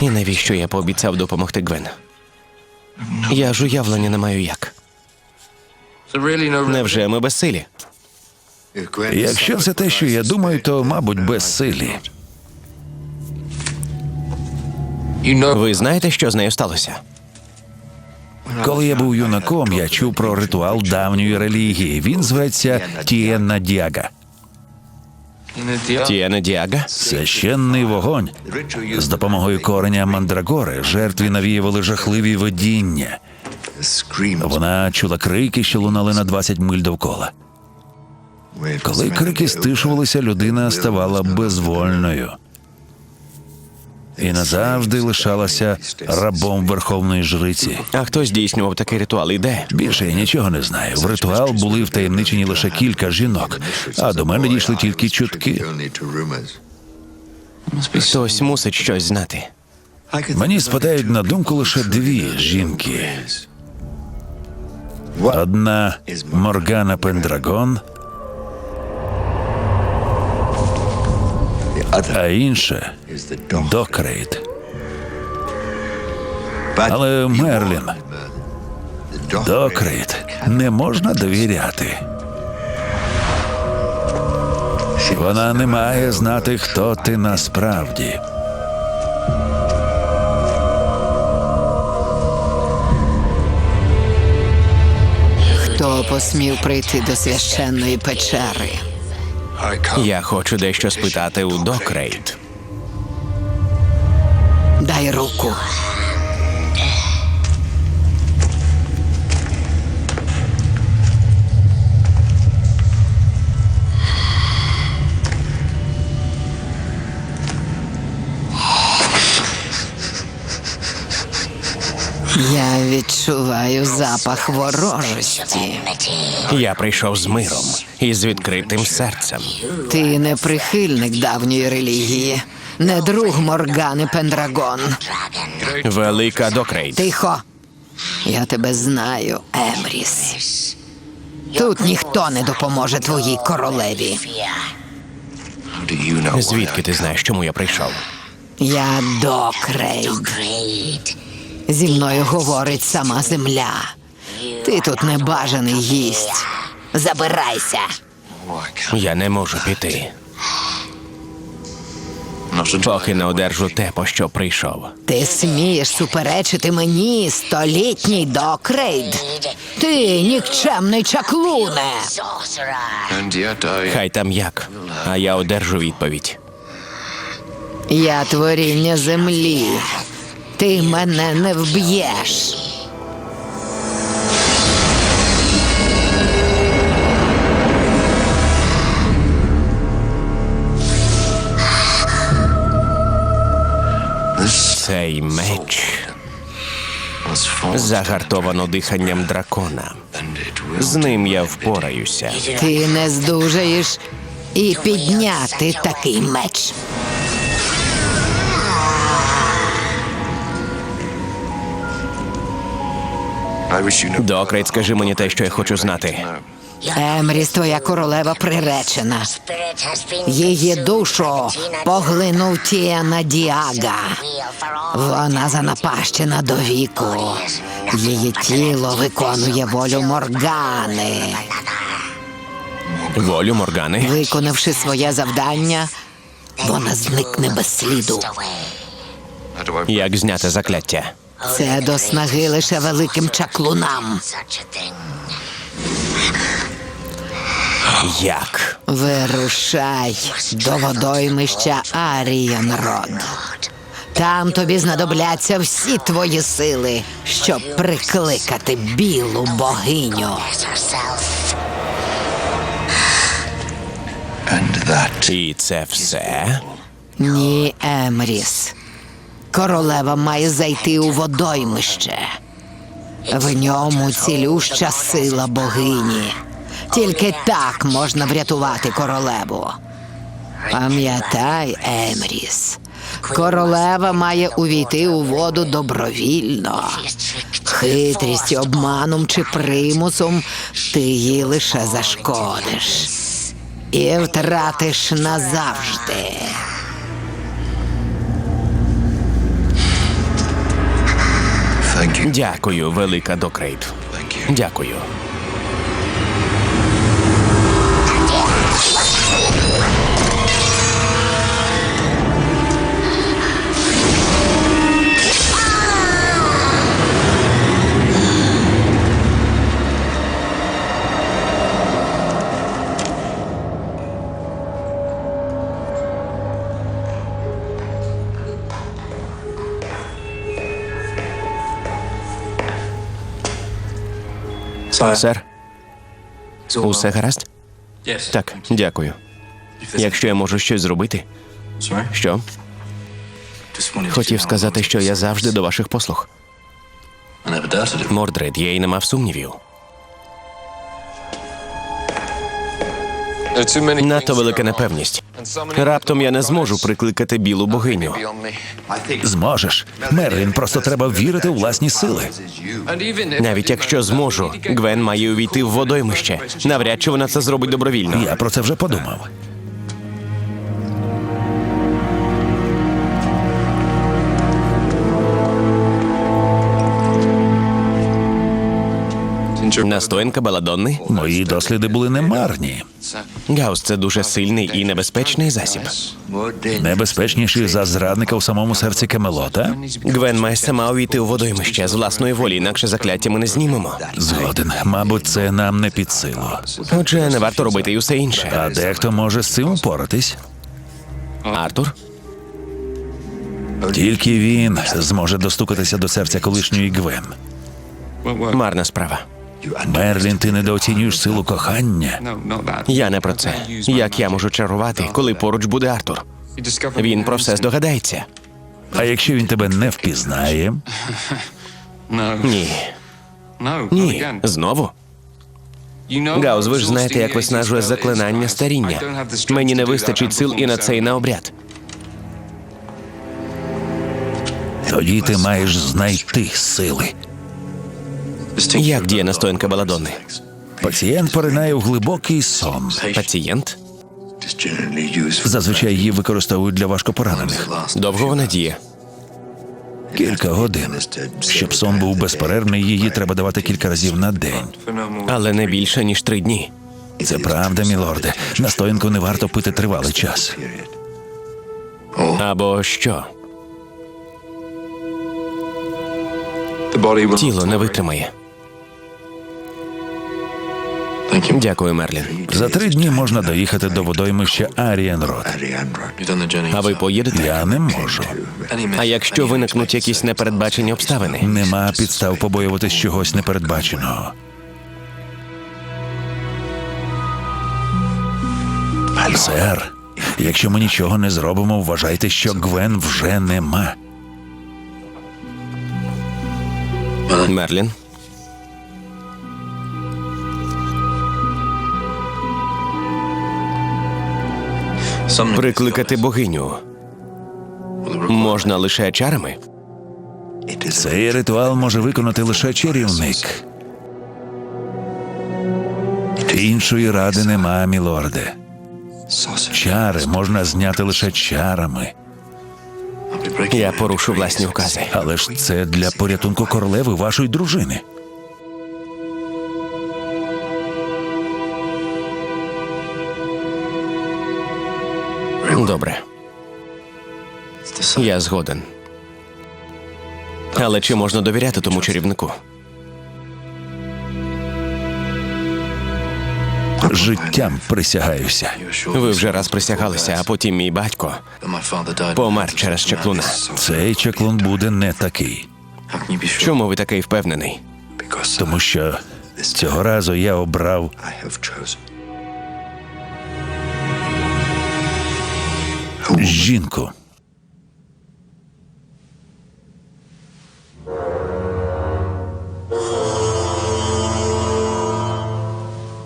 І навіщо я пообіцяв допомогти Гвен? Я ж уявлення не маю як. Невже ми безсилі? Якщо це те, що я думаю, то мабуть безсилі. Ви знаєте, що з нею сталося? Коли я був юнаком, я чув про ритуал давньої релігії. Він зветься Тієнна Діага. Тіана Діага? Священний вогонь. З допомогою кореня мандрагори жертві навіювали жахливі видіння. Вона чула крики, що лунали на 20 миль довкола. Коли крики стишувалися, людина ставала безвольною. І назавжди лишалася рабом верховної жриці. А хто здійснював такий ритуал і де? Більше я нічого не знаю. В ритуал були втаємничені лише кілька жінок, а до мене дійшли тільки чутки. Хтось мусить щось знати. Мені спадають на думку лише дві жінки: одна Моргана Пендрагон, а інша Докрейт. Але Мерлін, Докрейт не можна довіряти. Вона не має знати, хто ти насправді. Хто посмів прийти до священної печери? Я хочу дещо спитати у Докрейт. Дай руку. Запах ворожості. Я прийшов з миром і з відкритим серцем. Ти не прихильник давньої релігії, не друг Моргани Пендрагон. Велика Докрейт. Тихо. Я тебе знаю, Емріс. Тут ніхто не допоможе твоїй королеві. Звідки ти знаєш, чому я прийшов? Я Докрейд. Зі мною говорить сама земля. Ти тут небажаний гість. Забирайся. Я не можу піти. Поки не одержу те, по що прийшов. Ти смієш суперечити мені, столітній Докрейд. Ти нікчемний чаклуне. Хай там як, а я одержу відповідь. Я творіння землі. Ти мене не вб'єш. Цей меч загартовано диханням дракона. З ним я впораюся. Ти не здужаєш і підняти такий меч. Докрейт, скажи мені те, що я хочу знати. Емріс, твоя королева приречена. Її душу поглинув Тіана Діага. Вона занапащена до віку. Її тіло виконує волю Моргани. Волю Моргани. Виконавши своє завдання, вона зникне без сліду. Як зняти закляття? Це до снаги лише великим чаклунам. Як? Вирушай до водоймища Арієнрод. Там тобі знадобляться всі твої сили, щоб прикликати білу богиню. І це все? Ні, Емріс. Королева має зайти у водоймище. В ньому цілюща сила богині. Тільки так можна врятувати королеву. Пам'ятай, Емріс, королева має увійти у воду добровільно. Хитрістю, обманом чи примусом ти їй лише зашкодиш і втратиш назавжди. Дякую, велика Докрейт. Дякую. Сер, усе гаразд? Так, дякую. Якщо я можу щось зробити, що? Хотів сказати, що я завжди до ваших послуг. Мордред, я й не мав сумнівів. Надто велика непевність. Раптом я не зможу прикликати білу богиню. Зможеш. Мерлін, просто треба вірити у власні сили. Навіть якщо зможу, Гвен має увійти в водоймище. Навряд чи вона це зробить добровільно. Я про це вже подумав. Настоянка Баладонни? Мої досліди були немарні. Гаус це дуже сильний і небезпечний засіб. Небезпечніші за зрадника у самому серці Камелота. Гвен має сама увійти у водоймище з власної волі, інакше закляття ми не знімемо. Згоден. Мабуть, це нам не під силу. Отже, не варто робити й усе інше. А дехто може з цим упоратись. Артур? Тільки він зможе достукатися до серця колишньої Гвен. Марна справа. Мерлін, ти недооцінюєш силу кохання. Я не про це. Як я можу чарувати, коли поруч буде Артур? Він про все здогадається. А якщо він тебе не впізнає, Ні. Ні. Знову? Гаус, ви ж знаєте, як виснажує заклинання старіння. Мені не вистачить сил і на це, і на обряд. тоді ти маєш знайти сили. Як діє настоянка Баладонни? Пацієнт поринає в глибокий сон. Пацієнт? Зазвичай її використовують для важкопоранених. Довго вона діє? Кілька годин. Щоб сон був безперервний, її треба давати кілька разів на день. Але не більше, ніж три дні. Це правда, мілорде. Настоянку не варто пити тривалий час. Або що? Тіло не витримає. Дякую, Мерлін. За три дні можна доїхати до водоймища Арієнрод. А ви поїдете? Я не можу. А якщо виникнуть якісь непередбачені обставини? Нема підстав побоюватись чогось непередбаченого. Сер, якщо ми нічого не зробимо, вважайте, що Гвен вже нема. Мерлін? Прикликати богиню можна лише чарами? Цей ритуал може виконати лише чарівник. Іншої ради нема, мілорде. Чари можна зняти лише чарами. Я порушу власні укази. Але ж це для порятунку королеви вашої дружини. Я згоден. Але чи можна довіряти тому чарівнику? Життям присягаюся. Ви вже раз присягалися, а потім мій батько помер через чаклуна. Цей чаклун буде не такий, Чому ви такий впевнений? тому що цього разу я обрав жінку.